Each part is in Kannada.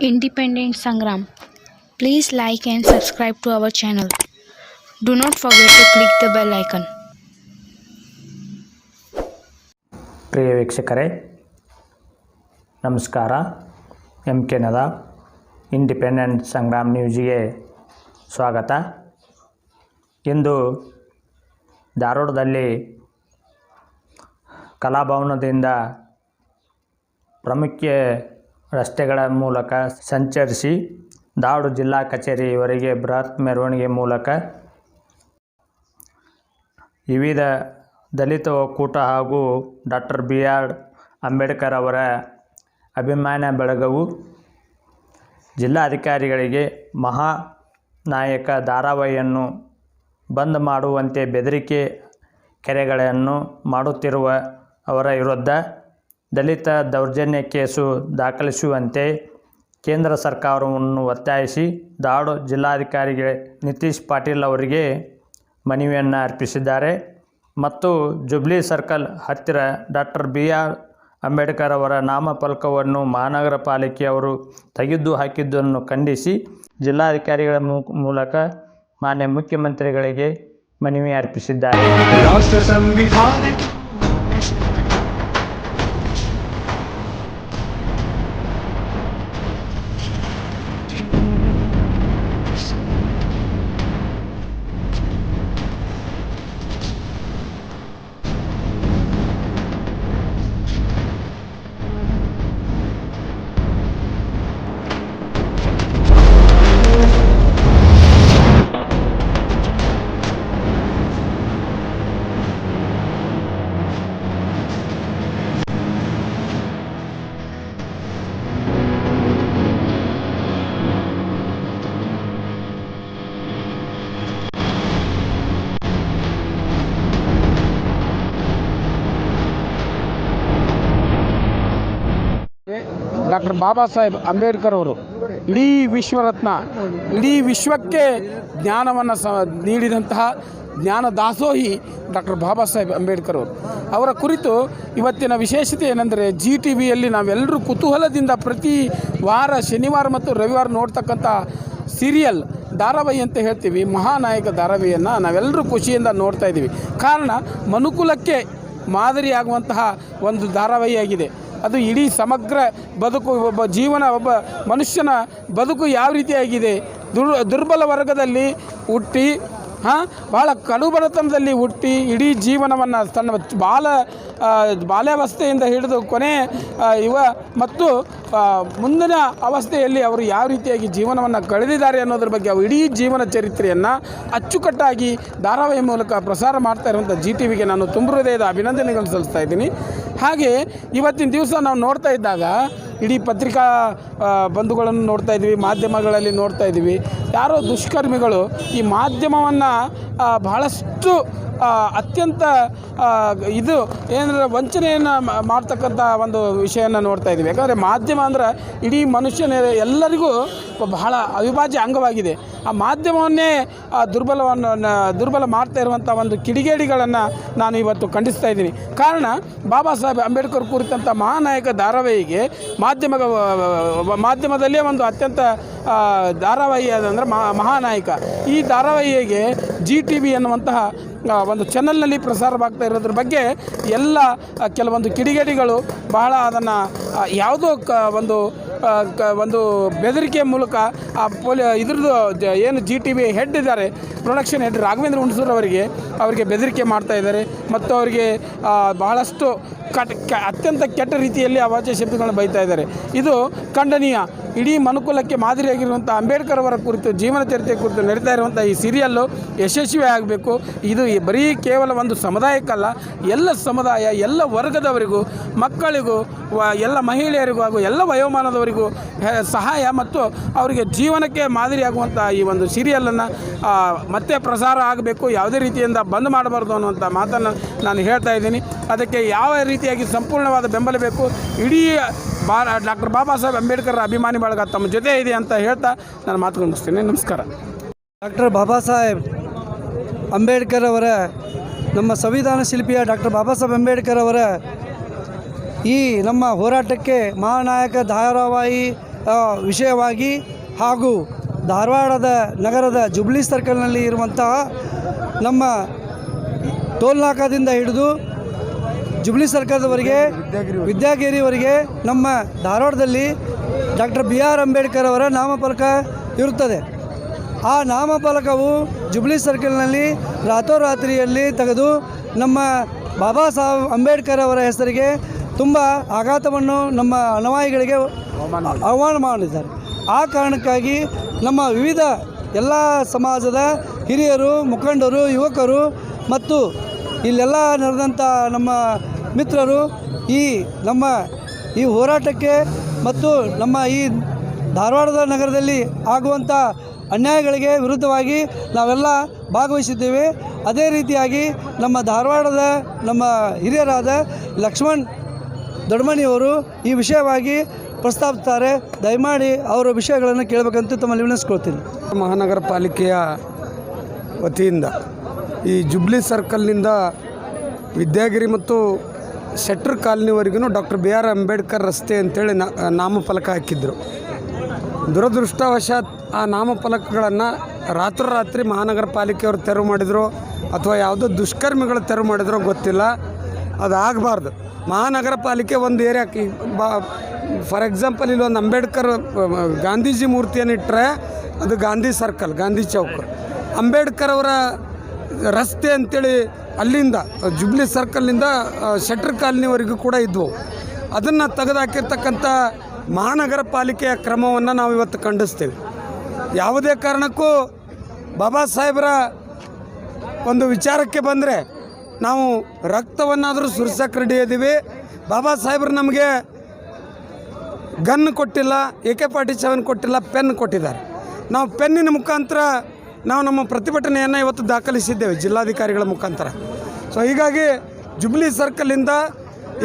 Independent Sangram. Please like and subscribe to our channel. Do not forget to click the bell icon. ಪ್ರಿಯ ವೀಕ್ಷಕರೇ ನಮಸ್ಕಾರ ಎಂ ಕೆ ನದ ಇಂಡಿಪೆಂಡೆಂಟ್ ಸಂಗ್ರಾಮ್ ನ್ಯೂಸ್ಗೆ ಸ್ವಾಗತ ಇಂದು ಧಾರವಾಡದಲ್ಲಿ ಕಲಾಭವನದಿಂದ ಪ್ರಮುಖ ರಸ್ತೆಗಳ ಮೂಲಕ ಸಂಚರಿಸಿ ದಾವಡು ಜಿಲ್ಲಾ ಕಚೇರಿವರೆಗೆ ಬೃಹತ್ ಮೆರವಣಿಗೆ ಮೂಲಕ ವಿವಿಧ ದಲಿತ ಒಕ್ಕೂಟ ಹಾಗೂ ಡಾಕ್ಟರ್ ಬಿ ಆರ್ ಅಂಬೇಡ್ಕರ್ ಅವರ ಅಭಿಮಾನ ಬಳಗವು ಜಿಲ್ಲಾಧಿಕಾರಿಗಳಿಗೆ ಮಹಾ ನಾಯಕ ಧಾರಾವಾಹಿಯನ್ನು ಬಂದ್ ಮಾಡುವಂತೆ ಬೆದರಿಕೆ ಕೆರೆಗಳನ್ನು ಮಾಡುತ್ತಿರುವ ಅವರ ವಿರುದ್ಧ ದಲಿತ ದೌರ್ಜನ್ಯ ಕೇಸು ದಾಖಲಿಸುವಂತೆ ಕೇಂದ್ರ ಸರ್ಕಾರವನ್ನು ಒತ್ತಾಯಿಸಿ ದಾಡು ಜಿಲ್ಲಾಧಿಕಾರಿಗೆ ನಿತೀಶ್ ಪಾಟೀಲ್ ಅವರಿಗೆ ಮನವಿಯನ್ನು ಅರ್ಪಿಸಿದ್ದಾರೆ. ಮತ್ತು ಜುಬ್ಲಿ ಸರ್ಕಲ್ ಹತ್ತಿರ ಡಾಕ್ಟರ್ ಬಿ ಆರ್ ಅಂಬೇಡ್ಕರ್ ಅವರ ನಾಮಫಲಕವನ್ನು ಮಹಾನಗರ ಪಾಲಿಕೆಯವರು ತೆಗೆದು ಹಾಕಿದ್ದನ್ನು ಖಂಡಿಸಿ ಜಿಲ್ಲಾಧಿಕಾರಿಗಳ ಮೂಲಕ ಮಾನ್ಯ ಮುಖ್ಯಮಂತ್ರಿಗಳಿಗೆ ಮನವಿ ಅರ್ಪಿಸಿದ್ದಾರೆ. ಡಾಕ್ಟರ್ ಬಾಬಾ ಸಾಹೇಬ್ ಅಂಬೇಡ್ಕರ್ ಅವರು ಇಡೀ ವಿಶ್ವರತ್ನ, ಇಡೀ ವಿಶ್ವಕ್ಕೆ ಜ್ಞಾನವನ್ನು ಸ, ನೀಡಿದಂತಹ ಜ್ಞಾನ ದಾಸೋಹಿ ಡಾಕ್ಟರ್ ಬಾಬಾ ಸಾಹೇಬ್ ಅಂಬೇಡ್ಕರ್ ಅವರು. ಅವರ ಕುರಿತು ಇವತ್ತಿನ ವಿಶೇಷತೆ ಏನೆಂದರೆ ಜಿ ಟಿ ವಿಯಲ್ಲಿ ನಾವೆಲ್ಲರೂ ಕುತೂಹಲದಿಂದ ಪ್ರತಿ ವಾರ ಶನಿವಾರ ಮತ್ತು ರವಿವಾರ ನೋಡ್ತಕ್ಕಂಥ ಸೀರಿಯಲ್ ಧಾರಾವಾಹಿ ಅಂತ ಹೇಳ್ತೀವಿ. ಮಹಾನಾಯಕ ಧಾರಾವಾಹಿಯನ್ನು ನಾವೆಲ್ಲರೂ ಖುಷಿಯಿಂದ ನೋಡ್ತಾ ಇದ್ದೀವಿ. ಕಾರಣ ಮನುಕುಲಕ್ಕೆ ಮಾದರಿಯಾಗುವಂತಹ ಒಂದು ಧಾರಾವಾಹಿಯಾಗಿದೆ ಅದು ಇಡೀ ಸಮಗ್ರ ಬದುಕು, ಒಬ್ಬ ಜೀವನ, ಒಬ್ಬ ಮನುಷ್ಯನ ಬದುಕು ಯಾವ ರೀತಿಯಾಗಿದೆ? ದುರ್, ದುರ್ಬಲ ವರ್ಗದಲ್ಲಿ ಹುಟ್ಟಿ, ಹಾಂ ಭಾಳ ಕಡುಬಡತನದಲ್ಲಿ ಹುಟ್ಟಿ, ಇಡೀ ಜೀವನವನ್ನು ತನ್ನ ಬಾಲ ಬಾಲ್ಯಾವಸ್ಥೆಯಿಂದ ಹಿಡಿದು ಕೊನೆ ಇವ ಮತ್ತು ಮುಂದಿನ ಅವಸ್ಥೆಯಲ್ಲಿ ಅವರು ಯಾವ ರೀತಿಯಾಗಿ ಜೀವನವನ್ನು ಕಳೆದಿದ್ದಾರೆ ಅನ್ನೋದ್ರ ಬಗ್ಗೆ ಅವರು ಇಡೀ ಜೀವನ ಚರಿತ್ರೆಯನ್ನು ಅಚ್ಚುಕಟ್ಟಾಗಿ ಧಾರಾವಾಹಿ ಮೂಲಕ ಪ್ರಸಾರ ಮಾಡ್ತಾ ಇರುವಂಥ ಜಿ ಟಿ ವಿಗೆ ನಾನು ತುಂಬ ಹೃದಯದ ಅಭಿನಂದನೆಗಳನ್ನು ಸಲ್ಲಿಸ್ತಾ ಇದ್ದೀನಿ. ಹಾಗೆ ಇವತ್ತಿನ ದಿವಸ ನಾವು ನೋಡ್ತಾ ಇದ್ದಾಗ ಇಡೀ ಪತ್ರಿಕಾ ಬಂಧುಗಳನ್ನು ನೋಡ್ತಾ ಇದ್ದೀವಿ ಮಾಧ್ಯಮಗಳಲ್ಲಿ ನೋಡ್ತಾ ಇದ್ದೀವಿ ಯಾರೋ ದುಷ್ಕರ್ಮಿಗಳು ಈ ಮಾಧ್ಯಮವನ್ನು ಬಹಳಷ್ಟು ಅತ್ಯಂತ ಇದು ಏನಂದ್ರೆ ವಂಚನೆಯನ್ನು ಮಾಡ್ತಕ್ಕಂಥ ಒಂದು ವಿಷಯನ ನೋಡ್ತಾ ಇದ್ದೀವಿ. ಯಾಕಂದರೆ ಮಾಧ್ಯಮ ಅಂದ್ರೆ ಇಡೀ ಮನುಷ್ಯನ ಎಲ್ಲರಿಗೂ ಬಹಳ ಅವಿಭಾಜ್ಯ ಅಂಗವಾಗಿದೆ. ಆ ಮಾಧ್ಯಮವನ್ನೇ ದುರ್ಬಲವನ್ನು ದುರ್ಬಲ ಮಾಡ್ತಾ ಇರುವಂಥ ಒಂದು ಕಿಡಿಗೇಡಿಗಳನ್ನು ನಾನು ಇವತ್ತು ಖಂಡಿಸ್ತಾ ಇದ್ದೀನಿ. ಕಾರಣ, ಬಾಬಾ ಸಾಹೇಬ್ ಅಂಬೇಡ್ಕರ್ ಕುರಿತಂಥ ಮಹಾನಾಯಕ ಧಾರಾವಾಹಿಗೆ ಮಾಧ್ಯಮ ಮಾಧ್ಯಮದಲ್ಲೇ ಒಂದು ಅತ್ಯಂತ ಧಾರಾವಾಹಿ ಅದಂದ್ರೆ ಮಹಾ ಮಹಾನಾಯಕ. ಈ ಧಾರಾವಾಹಿಗೆ ಜಿ ಟಿ ವಿ ಎನ್ನುವಂತಹ ಒಂದು ಚಾನಲ್ನಲ್ಲಿ ಪ್ರಸಾರವಾಗ್ತಾ ಇರೋದ್ರ ಬಗ್ಗೆ ಎಲ್ಲ ಕೆಲವೊಂದು ಕಿಡಿಗೇಡಿಗಳು ಬಹಳ ಅದನ್ನು ಯಾವುದೋ ಕ, ಒಂದು ಕ, ಒಂದು ಬೆದರಿಕೆ ಮೂಲಕ ಆ ಪೋಲಿ, ಇದ್ರದ್ದು ಏನು ಜಿ ಟಿ ವಿ ಹೆಡ್ ಇದ್ದಾರೆ ಪ್ರೊಡಕ್ಷನ್ ಹೆಡ್ ರಾಘವೇಂದ್ರ ಹುಣಸೂರು ಅವರಿಗೆ ಅವರಿಗೆ ಬೆದರಿಕೆ ಮಾಡ್ತಾ ಇದ್ದಾರೆ. ಮತ್ತು ಅವರಿಗೆ ಬಹಳಷ್ಟು ಕಟ್ ಅತ್ಯಂತ ಕೆಟ್ಟ ರೀತಿಯಲ್ಲಿ ಅವಾಚ್ಯ ಶಬ್ದಗಳನ್ನು ಬೈತಾ ಇದ್ದಾರೆ. ಇದು ಖಂಡನೀಯ. ಇಡೀ ಮನುಕುಲಕ್ಕೆ ಮಾದರಿಯಾಗಿರುವಂಥ ಅಂಬೇಡ್ಕರ್ ಅವರ ಕುರಿತು, ಜೀವನ ಚರಿತ್ರೆ ಕುರಿತು ನಡೀತಾ ಇರುವಂಥ ಈ ಸೀರಿಯಲ್ಲು ಯಶಸ್ವಿ ಆಗಬೇಕು. ಇದು ಬರೀ ಕೇವಲ ಒಂದು ಸಮುದಾಯಕ್ಕಲ್ಲ, ಎಲ್ಲ ಸಮುದಾಯ, ಎಲ್ಲ ವರ್ಗದವರಿಗೂ, ಮಕ್ಕಳಿಗೂ ಎಲ್ಲ ಮಹಿಳೆಯರಿಗೂ ಹಾಗೂ ಎಲ್ಲ ವಯೋಮಾನದವರಿಗೂ ಸಹಾಯ ಮತ್ತು ಅವರಿಗೆ ಜೀವನಕ್ಕೆ ಮಾದರಿಯಾಗುವಂಥ ಈ ಒಂದು ಸೀರಿಯಲನ್ನು ಮತ್ತೆ ಪ್ರಸಾರ ಆಗಬೇಕು. ಯಾವುದೇ ರೀತಿಯಿಂದ ಬಂದ್ ಮಾಡಬಾರ್ದು ಅನ್ನುವಂಥ ಮಾತನ್ನು ನಾನು ಹೇಳ್ತಾ ಇದ್ದೀನಿ. ಅದಕ್ಕೆ ಯಾವ ರೀತಿಯಾಗಿ ಸಂಪೂರ್ಣವಾದ ಬೆಂಬಲ ಬೇಕು. ಇಡೀ ಬಾ ಡಾಕ್ಟರ್ ಬಾಬಾ ಸಾಹೇಬ್ ಅಂಬೇಡ್ಕರ್ ಅಭಿಮಾನಿ ಬಳಗ ತಮ್ಮ ಜೊತೆ ಇದೆ ಅಂತ ಹೇಳ್ತಾ ನಾನು ಮಾತು ಮುಗಿಸ್ತೀನಿ. ನಮಸ್ಕಾರ. ಡಾಕ್ಟರ್ ಬಾಬಾ ಸಾಹೇಬ್ ಅಂಬೇಡ್ಕರ್ ಅವರ ನಮ್ಮ ಸಂವಿಧಾನ ಶಿಲ್ಪಿಯ ಡಾಕ್ಟರ್ ಬಾಬಾ ಸಾಹೇಬ್ ಅಂಬೇಡ್ಕರ್ ಅವರ ಈ ನಮ್ಮ ಹೋರಾಟಕ್ಕೆ ಮಹಾನಾಯಕ ಧಾರಾವಾಹಿ ವಿಷಯವಾಗಿ ಹಾಗೂ ಧಾರವಾಡದ ನಗರದ ಜುಬ್ಲಿ ಸರ್ಕಲ್ನಲ್ಲಿ ಇರುವಂತಹ ನಮ್ಮ ಟೋಲ್ನಾಕಾದಿಂದ ಹಿಡಿದು ಜುಬ್ಲಿ ಸರ್ಕಲ್ದವರೆಗೆ ವಿದ್ಯಾಗಿರಿವರೆಗೆ ನಮ್ಮ ಧಾರವಾಡದಲ್ಲಿ ಡಾಕ್ಟರ್ ಬಿ ಆರ್ ಅಂಬೇಡ್ಕರ್ ಅವರ ನಾಮಫಲಕ ಇರುತ್ತದೆ. ಆ ನಾಮಫಲಕವು ಜುಬ್ಲಿ ಸರ್ಕಲ್ನಲ್ಲಿ ರಾತ್ರೋರಾತ್ರಿಯಲ್ಲಿ ತೆಗೆದು ನಮ್ಮ ಬಾಬಾ ಸಾಹೇಬ್ ಅಂಬೇಡ್ಕರ್ ಅವರ ಹೆಸರಿಗೆ ತುಂಬ ಆಘಾತವನ್ನು ನಮ್ಮ ಅನವಾಯಿಗಳಿಗೆ ಆಹ್ವಾನ ಮಾಡಿದ್ದಾರೆ. ಆ ಕಾರಣಕ್ಕಾಗಿ ನಮ್ಮ ವಿವಿಧ ಎಲ್ಲ ಸಮಾಜದ ಹಿರಿಯರು, ಮುಖಂಡರು, ಯುವಕರು ಮತ್ತು ಇಲ್ಲೆಲ್ಲ ನಡೆದಂಥ ನಮ್ಮ ಮಿತ್ರರು ಈ ನಮ್ಮ ಈ ಹೋರಾಟಕ್ಕೆ ಮತ್ತು ನಮ್ಮ ಈ ಧಾರವಾಡದ ನಗರದಲ್ಲಿ ಆಗುವಂಥ ಅನ್ಯಾಯಗಳಿಗೆ ವಿರುದ್ಧವಾಗಿ ನಾವೆಲ್ಲ ಭಾಗವಹಿಸಿದ್ದೇವೆ. ಅದೇ ರೀತಿಯಾಗಿ ನಮ್ಮ ಧಾರವಾಡದ ನಮ್ಮ ಹಿರಿಯರಾದ ಲಕ್ಷ್ಮಣ್ ದೊಡ್ಮಣಿಯವರು ಈ ವಿಷಯವಾಗಿ ಪ್ರಸ್ತಾಪಿಸ್ತಾರೆ ದಯಮಾಡಿ ಅವರ ವಿಷಯಗಳನ್ನು ಕೇಳಬೇಕಂತ ತಮ್ಮಲ್ಲಿ ವಿನಿಸ್ಕೊಳ್ತೀನಿ ಮಹಾನಗರ ಪಾಲಿಕೆಯ ವತಿಯಿಂದ ಈ ಜುಬ್ಲಿ ಸರ್ಕಲ್ನಿಂದ ವಿದ್ಯಾಗಿರಿ ಮತ್ತು ಶೆಟ್ರ್ ಕಾಲನಿವರೆಗೂ ಡಾಕ್ಟರ್ ಬಿ ಆರ್ ಅಂಬೇಡ್ಕರ್ ರಸ್ತೆ ಅಂತೇಳಿ ನಾಮಫಲಕ ಹಾಕಿದ್ರು. ದುರದೃಷ್ಟವಶಾತ್ ಆ ನಾಮಫಲಕಗಳನ್ನು ರಾತ್ರೋರಾತ್ರಿ ಮಹಾನಗರ ಪಾಲಿಕೆಯವರು ತೆರವು ಮಾಡಿದ್ರು ಅಥವಾ ಯಾವುದೋ ದುಷ್ಕರ್ಮಿಗಳು ತೆರವು ಮಾಡಿದ್ರೋ ಗೊತ್ತಿಲ್ಲ. ಅದು ಆಗಬಾರ್ದು. ಮಹಾನಗರ ಪಾಲಿಕೆ ಒಂದು ಏರಿಯಾಕ್ಕೆ ಬಾ ಫಾರ್ ಎಕ್ಸಾಂಪಲ್ ಇಲ್ಲಿ ಒಂದು ಅಂಬೇಡ್ಕರ್ ಗಾಂಧೀಜಿ ಮೂರ್ತಿಯನ್ನು ಇಟ್ಟರೆ ಅದು ಗಾಂಧಿ ಸರ್ಕಲ್, ಗಾಂಧಿ ಚೌಕ್. ಅಂಬೇಡ್ಕರ್ ಅವರ ರಸ್ತೆ ಅಂತೇಳಿ ಅಲ್ಲಿಂದ, ಜುಬ್ಲಿ ಸರ್ಕಲ್ನಿಂದ ಶೆಟ್ರ್ ಕಾಲನಿವರೆಗೂ ಕೂಡ ಇದ್ವು. ಅದನ್ನು ತೆಗೆದುಹಾಕಿರ್ತಕ್ಕಂಥ ಮಹಾನಗರ ಪಾಲಿಕೆಯ ಕ್ರಮವನ್ನು ನಾವು ಇವತ್ತು ಖಂಡಿಸ್ತೇವೆ. ಯಾವುದೇ ಕಾರಣಕ್ಕೂ ಬಾಬಾ ಸಾಹೇಬರ ಒಂದು ವಿಚಾರಕ್ಕೆ ಬಂದರೆ ನಾವು ರಕ್ತವನ್ನಾದರೂ ಸುರಿಸಕ್ಕೆ ರೆಡಿ ಇದ್ದೀವಿ ಬಾಬಾ ಸಾಹೇಬ್ರು ನಮಗೆ ಗನ್ ಕೊಟ್ಟಿಲ್ಲ, ಎ ಕೆ ಫಾರ್ಟಿ ಸೆವೆನ್ ಕೊಟ್ಟಿಲ್ಲ, ಪೆನ್ ಕೊಟ್ಟಿದ್ದಾರೆ. ನಾವು ಪೆನ್ನಿನ ಮುಖಾಂತರ ನಾವು ನಮ್ಮ ಪ್ರತಿಭಟನೆಯನ್ನು ಇವತ್ತು ದಾಖಲಿಸಿದ್ದೇವೆ ಜಿಲ್ಲಾಧಿಕಾರಿಗಳ ಮುಖಾಂತರ. ಸೊ ಹೀಗಾಗಿ ಜುಬ್ಲಿ ಸರ್ಕಲಿಂದ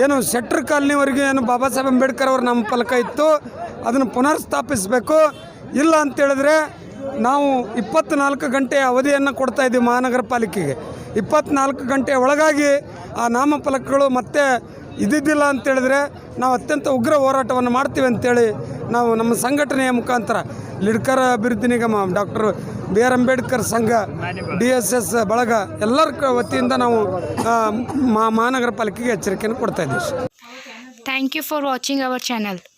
ಏನು ಶೆಟ್ರ್ ಕಾಲನಿವರೆಗೂ ಏನು ಬಾಬಾ ಸಾಹೇಬ್ ಅಂಬೇಡ್ಕರ್ ಅವ್ರ ನಮ್ಮ ಫಲಕ ಇತ್ತು, ಅದನ್ನು ಪುನರ್ ಸ್ಥಾಪಿಸಬೇಕು ಇಲ್ಲ ಅಂತೇಳಿದ್ರೆ ನಾವು ಇಪ್ಪತ್ತ್ನಾಲ್ಕು ಗಂಟೆ ಅವಧಿಯನ್ನು ಕೊಡ್ತಾ ಇದ್ದೀವಿ ಮಹಾನಗರ ಪಾಲಿಕೆಗೆ. ಇಪ್ಪತ್ನಾಲ್ಕು ಗಂಟೆ ಒಳಗಾಗಿ ಆ ನಾಮಫಲಕಗಳು ಮತ್ತೆ ಇದ್ದಿದ್ದಿಲ್ಲ ಅಂತೇಳಿದ್ರೆ ನಾವು ಅತ್ಯಂತ ಉಗ್ರ ಹೋರಾಟವನ್ನು ಮಾಡ್ತೀವಿ ಅಂತೇಳಿ ನಾವು ನಮ್ಮ ಸಂಘಟನೆಯ ಮುಖಾಂತರ ಲಿಡ್ಕರ್ ಅಭಿವೃದ್ಧಿ ನಿಗಮ, ಡಾಕ್ಟರ್ ಬಿ ಆರ್ ಅಂಬೇಡ್ಕರ್ ಸಂಘ, ಡಿ ಎಸ್ ಎಸ್ ಬಳಗ ಎಲ್ಲರ ವತಿಯಿಂದ ನಾವು ಮಹಾನಗರ ಪಾಲಿಕೆಗೆ ಎಚ್ಚರಿಕೆಯನ್ನು ಕೊಡ್ತಾ ಇದ್ದೀವಿ thank you for watching our channel.